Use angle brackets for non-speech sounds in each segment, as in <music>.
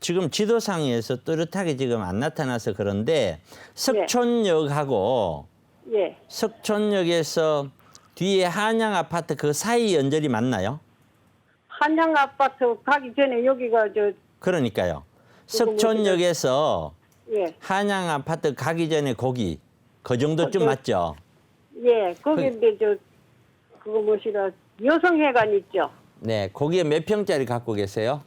지금 지도상에서 뚜렷하게 지금 안 나타나서 그런데 석촌역하고 예. 석촌역에서 뒤에 한양 아파트 그 사이 연결이 맞나요? 한양 아파트 가기 전에 여기가 저 그러니까요. 석촌역에서 예. 한양 아파트 가기 전에 거기 그 정도쯤 어, 네. 맞죠? 예. 거기인데 저 그거 뭐시라 여성회관 있죠. 네, 거기에 몇 평짜리 갖고 계세요?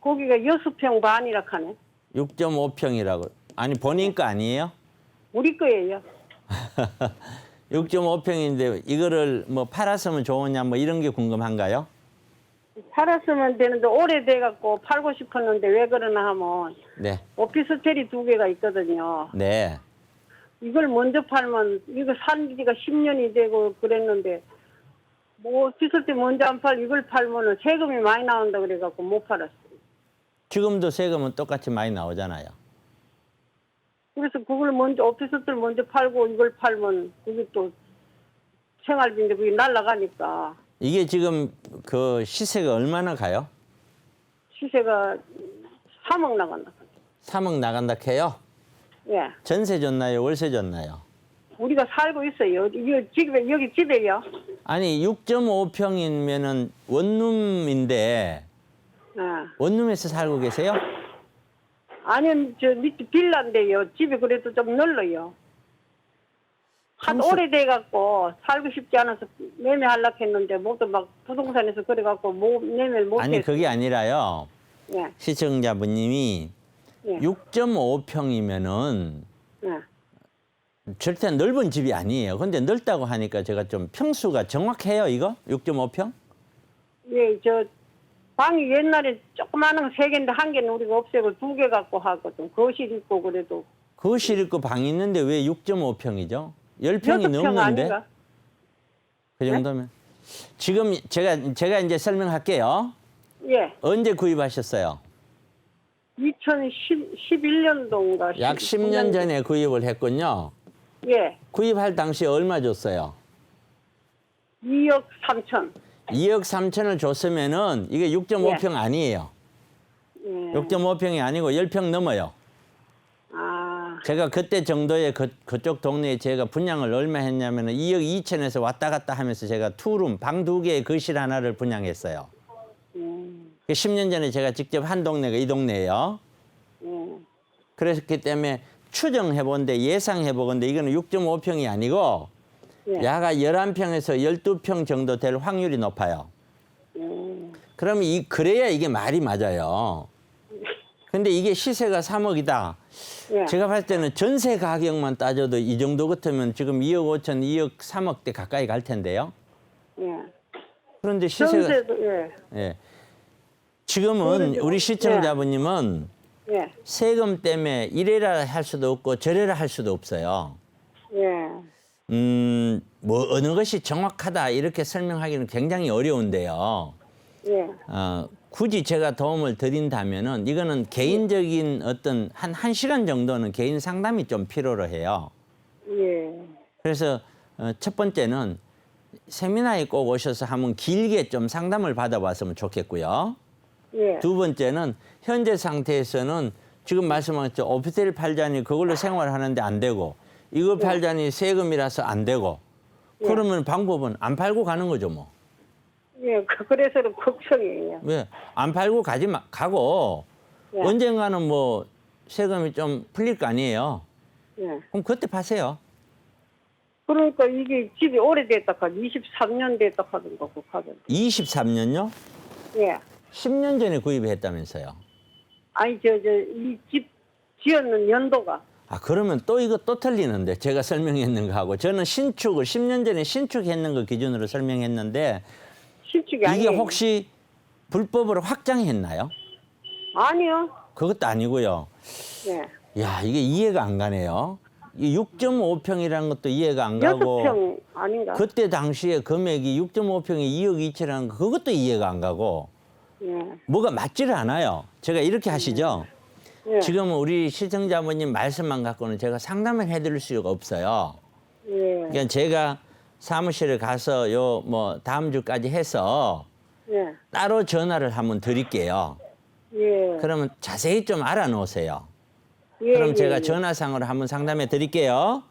거기가 여섯 평 반이라 하네. 6.5평이라고. 아니 본인 거 아니에요? 우리 거예요. <laughs> 6.5평인데 이거를 뭐 팔았으면 좋으냐 뭐 이런 게 궁금한가요? 팔았으면 되는데 오래돼 갖고 팔고 싶었는데 왜 그러나 하면 네, 오피스텔이 두 개가 있거든요. 네. 이걸 먼저 팔면 이거 산 지가 10년이 되고 그랬는데 뭐 오피스텔 먼저 안 팔 이걸 팔면은 세금이 많이 나온다 그래 갖고 못 팔았어요. 지금도 세금은 똑같이 많이 나오잖아요. 그래서 그걸 먼저 오피스텔 먼저 팔고 이걸 팔면 그게 또 생활비인데 그게 날라가니까 이게 지금 그 시세가 얼마나 가요? 시세가 3억 나간다. 3억 나간다 해요? 예. 전세 줬나요? 월세 줬나요? 우리가 살고 있어요. 여기 집에 여기 집에요. 아니 6.5평이면은 원룸인데 예. 원룸에서 살고 계세요? 아니면 저 밑에 빌라인데요. 집이 그래도 좀 넓어요. 한 평수- 오래돼 갖고 살고 싶지 않아서 매매하려고 했는데 모두 막 부동산에서 그래 갖고 뭐 매매를 못 아니 했어요. 그게 아니라요. 예. 시청자분님이 예. 6.5평이면은 예. 절대 넓은 집이 아니에요. 근데 넓다고 하니까 제가 좀 평수가 정확해요, 이거? 6.5평? 예, 저 방이 옛날에 조그마한 거세 개인데 한 개는 우리가 없애고 두 개 갖고 하거든. 거실 있고 그래도 거실 있고 방 있는데 왜 6.5평이죠? 10평이 여섯 평 넘는데? 아닌가? 그 정도면. 지금 제가, 제가 이제 설명할게요. 예, 언제 구입하셨어요? 2011년도인가. 약 10년 전에 구입을 했군요. 예, 구입할 당시 얼마 줬어요? 2억 3천. 2억 3천을 줬으면은 이게 6.5평 아니에요. 예. 6.5평이 아니고 10평 넘어요. 아, 제가 그때 정도의 그, 그쪽 동네에 제가 분양을 얼마 했냐면 은 2억 2천에서 왔다 갔다 하면서 제가 투룸 방 두 개의 거실 하나를 분양했어요. 음, 그 10년 전에 제가 직접 한 동네가 이 동네예요. 음, 그랬기 때문에 추정해 본데 예상해 보건데 이거는 6.5평이 아니고 예. 야가 11평에서 12평 정도 될 확률이 높아요. 음, 그러면 이 그래야 이게 말이 맞아요. 근데 이게 시세가 3억이다. 예. 제가 봤을 때는 전세 가격만 따져도 이 정도 같으면 지금 2억 5천, 2억 3억대 가까이 갈 텐데요. 예. 그런데 시세가 전세도 예, 예. 지금은. 우리 시청자분님은 예, 세금 때문에 이래라 할 수도 없고 저래라 할 수도 없어요. 예, 음, 뭐 어느 것이 정확하다 이렇게 설명하기는 굉장히 어려운데요. 예, 어, 굳이 제가 도움을 드린다면은 이거는 개인적인 어떤 한, 한 시간 정도는 개인 상담이 좀 필요로 해요. 예, 그래서 어, 첫 번째는 세미나에 꼭 오셔서 한번 길게 좀 상담을 받아봤으면 좋겠고요. 예, 두 번째는 현재 상태에서는 지금 말씀하셨죠. 오피스텔 팔자니 그걸로 생활하는데 안 되고 이거 팔자니 세금이라서 안 되고 그러면 방법은 안 팔고 가는 거죠 뭐. 예. 그- 그래서는 걱정이에요. 왜? 안 팔고 가지 마, 가고 예. 언젠가는 뭐 세금이 좀 풀릴 거 아니에요. 예. 그럼 그때 파세요. 그러니까 이게 집이 오래됐다 카 23년 됐다 하던 거고 하던. 23년요? 예. 10년 전에 구입했다면서요. 아니 저 저 이 집 지었는 연도가 아 그러면 또 이거 또 틀리는데 제가 설명했는 거하고 저는 신축을 10년 전에 신축했는 거 기준으로 설명했는데 신축이 이게 아니에요. 혹시 불법으로 확장했나요? 아니요. 그것도 아니고요. 예. 야 이게 이해가 안 가네요. 이 6.5평이라는 것도 이해가 안 가고 평 아닌가? 그때 당시에 금액이 6.5평에 2억 2천이라는 거 그것도 이해가 안 가고 예. 뭐가 맞지를 않아요. 제가 이렇게 하시죠. 예. 지금 우리 시청자분님 말씀만 갖고는 제가 상담을 해드릴 수가 없어요. 예. 그러니까 제가 사무실에 가서 요 뭐 다음 주까지 해서 예. 따로 전화를 한번 드릴게요. 예. 그러면 자세히 좀 알아놓으세요. 예, 그럼 예, 제가 예. 전화상으로 한번 상담해 드릴게요.